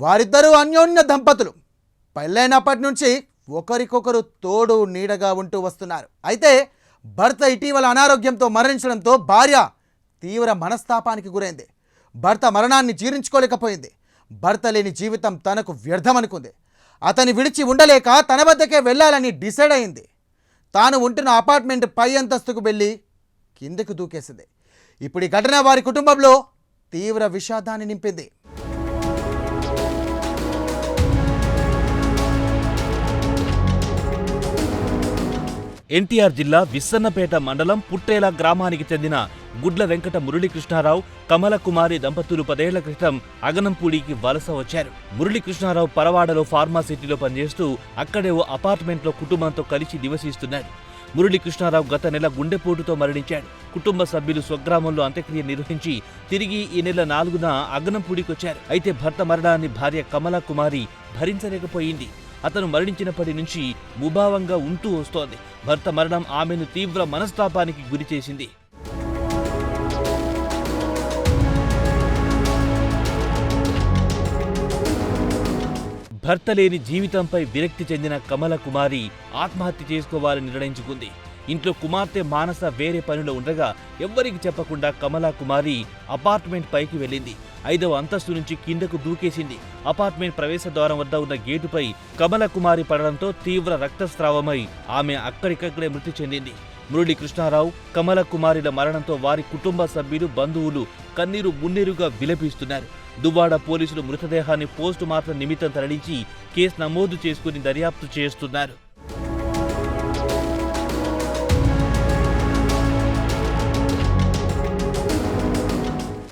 వారిద్దరూ అన్యోన్య దంపతులు. పెళ్ళైనప్పటి నుంచి ఒకరికొకరు తోడు నీడగా ఉంటూ వస్తున్నారు. అయితే భర్త ఇటీవల అనారోగ్యంతో మరణించడంతో భార్య తీవ్ర మనస్తాపానికి గురైంది. భర్త మరణాన్ని జీర్ణించుకోలేకపోయింది. భర్త లేని జీవితం తనకు వ్యర్థమనుకుంది. అతని విడిచి ఉండలేక తన వద్దకే వెళ్ళాలని డిసైడ్ అయింది. తాను ఉంటున్న అపార్ట్మెంట్ పై అంతస్తుకు వెళ్ళి కిందకు దూకేసింది. ఇప్పుడు ఈ ఘటన వారి కుటుంబంలో తీవ్ర విషాదాన్ని నింపింది. ఎన్టీఆర్ జిల్లా విస్సన్నపేట మండలం పుట్టేల గ్రామానికి చెందిన గుడ్ల వెంకట మురళీకృష్ణారావు కమలకుమారి దంపతులు పదేళ్ళ క్రితం అగనంపూడికి వలస వచ్చారు. మురళీకృష్ణారావు పరవాడలో ఫార్మాసిటీలో పనిచేస్తూ అక్కడే ఓ అపార్ట్మెంట్లో కుటుంబంతో కలిసి నివసిస్తున్నారు. మురళీకృష్ణారావు గత నెల గుండెపోటుతో మరణించాడు. కుటుంబ సభ్యులు స్వగ్రామంలో అంత్యక్రియ నిర్వహించి తిరిగి ఈ నెల నాలుగున అగనంపూడికొచ్చారు. అయితే భర్త మరణాన్ని భార్య కమలా కుమారి భరించలేకపోయింది. అతను మరణించినప్పటి నుంచి ముభావంగా ఉంటూ వస్తోంది. భర్త మరణం ఆమెను తీవ్ర మనస్తాపానికి గురిచేసింది భర్త లేని జీవితంపై విరక్తి చెందిన కమల కుమారి ఆత్మహత్య చేసుకోవాలని నిర్ణయించుకుంది. ఇంట్లో కుమార్తె మానస వేరే పనిలో ఉండగా ఎవ్వరికి చెప్పకుండా కమలా కుమారి అపార్ట్మెంట్ పైకి వెళ్ళింది. ఐదవ అంతస్తు నుంచి కిందకు దూకేసింది. అపార్ట్మెంట్ ప్రవేశ ద్వారం వద్ద ఉన్న గేటుపై కమల కుమారి పడడంతో తీవ్ర రక్తస్రావమై ఆమె అక్కడికక్కడే మృతి చెందింది. మురళి కృష్ణారావు కమల కుమారిల మరణంతో వారి కుటుంబ సభ్యులు బంధువులు కన్నీరు మున్నీరుగా విలపిస్తున్నారు. దువ్వాడ పోలీసులు మృతదేహాన్ని పోస్టు మార్టం నిమిత్తం తరలించి కేసు నమోదు చేసుకుని దర్యాప్తు చేస్తున్నారు.